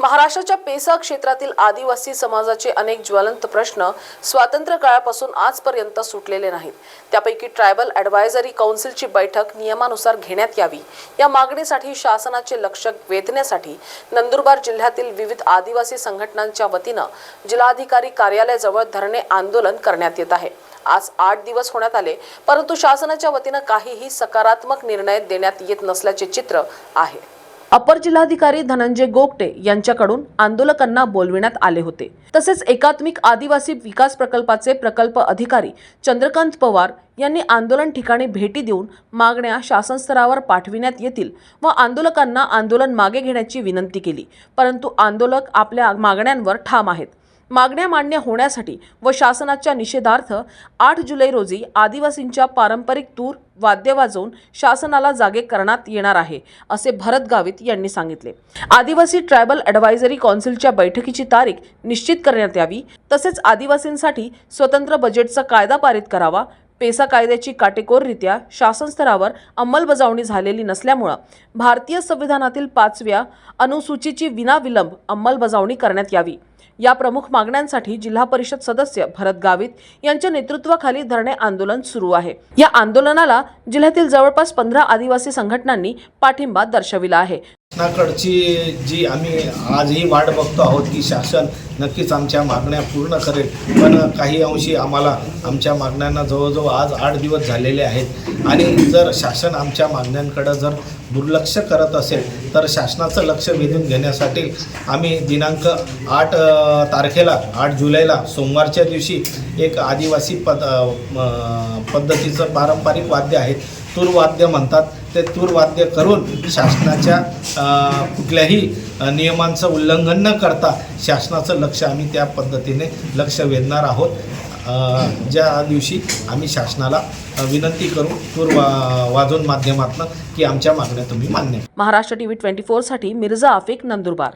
महाराष्ट्राच्या पेसा क्षेत्रातील आदिवासी समाजाचे अनेक ज्वलंत प्रश्न स्वातंत्र्य काळापासून आजपर्यंत सुटलेले नाहीत. त्यापैकी ट्रायबल ॲडवायझरी काउन्सिलची बैठक नियमानुसार घेण्यात यावी. या मागणीसाठी शासनाचे लक्ष वेधण्यासाठी नंदुरबार जिल्ह्यातील विविध आदिवासी संघटनांच्या वतीनं जिल्हाधिकारी कार्यालयाजवळ धरणे आंदोलन करण्यात येत आहे. आज आठ दिवस होण्यात आले परंतु शासनाच्या वतीनं काहीही सकारात्मक निर्णय देण्यात येत नसल्याचे चित्र आहे. अपर जिल्हाधिकारी धनंजय गोगटे यांच्याकडून आंदोलकांना बोलविण्यात आले होते. तसेच एकात्मिक आदिवासी विकास प्रकल्पाचे प्रकल्प अधिकारी चंद्रकांत पवार यांनी आंदोलन ठिकाणी भेटी देऊन मागण्या शासन स्तरावर पाठविण्यात येतील व आंदोलकांना आंदोलन मागे घेण्याची विनंती केली. परंतु आंदोलक आपल्या मागण्यांवर ठाम आहेत. मागण्या मान्य होण्यासाठी व शासनाच्या निषेधार्थ आठ जुलै रोजी आदिवासींच्या पारंपरिक तूर वाद्य वाजवून शासनाला जागे करण्यात येणार आहे असे भरत गावित यांनी सांगितले. आदिवासी ट्रायबल ॲडवायझरी कौन्सिलच्या बैठकीची तारीख निश्चित करण्यात यावी तसेच आदिवासींसाठी स्वतंत्र बजेटचा कायदा पारित करावा पेसा कायद्याची काटेकोररित्या शासन स्तरावर अंमलबजावणी झालेली नसल्यामुळं भारतीय संविधानातील पाचव्या अनुसूचीची विनाविलंब अंमलबजावणी करण्यात यावी. या प्रमुख मागण्यांसाठी जिल्हा परिषद सदस्य भरत गावित यांच्या नेतृत्वाखाली धरणे आंदोलन सुरू आहे. या आंदोलनाला जिल्ह्यातील जवळपास पंधरा आदिवासी संघटनांनी पाठिंबा दर्शविला आहे. शासनाकडची जी आम्ही आजही वाट बघतो आहोत की शासन नक्कीच आमच्या मागण्या पूर्ण करेल. पण काही अंशी आम्हाला आमच्या मागण्यांना जवळजवळ आज आठ दिवस झालेले आहेत. आणि जर शासन आमच्या मागण्यांकडं जर दुर्लक्ष करत असेल तर शासनाचं लक्ष वेधून घेण्यासाठी आम्ही दिनांक आठ तारखेला आठ जुलैला सोमवारच्या दिवशी एक आदिवासी पद पद्धतीचं पारंपरिक वाद्य आहे. तूरवाद्य म्हणतात. ते तूरवाद्य करून शासनाच्या कुठल्याही नियमांचं उल्लंघन न करता शासनाचं लक्ष आम्ही त्या पद्धतीने लक्ष वेधणार आहोत. ज्या दिवशी आम्ही शासनाला विनंती करू तूर वा वाजवून माध्यमातून की आमच्या मागण्या तुम्ही मान्य महाराष्ट्र महाराष्ट्र टीव्ही ट्वेंटी फोरसाठी मिर्झा आफिक नंदुरबार.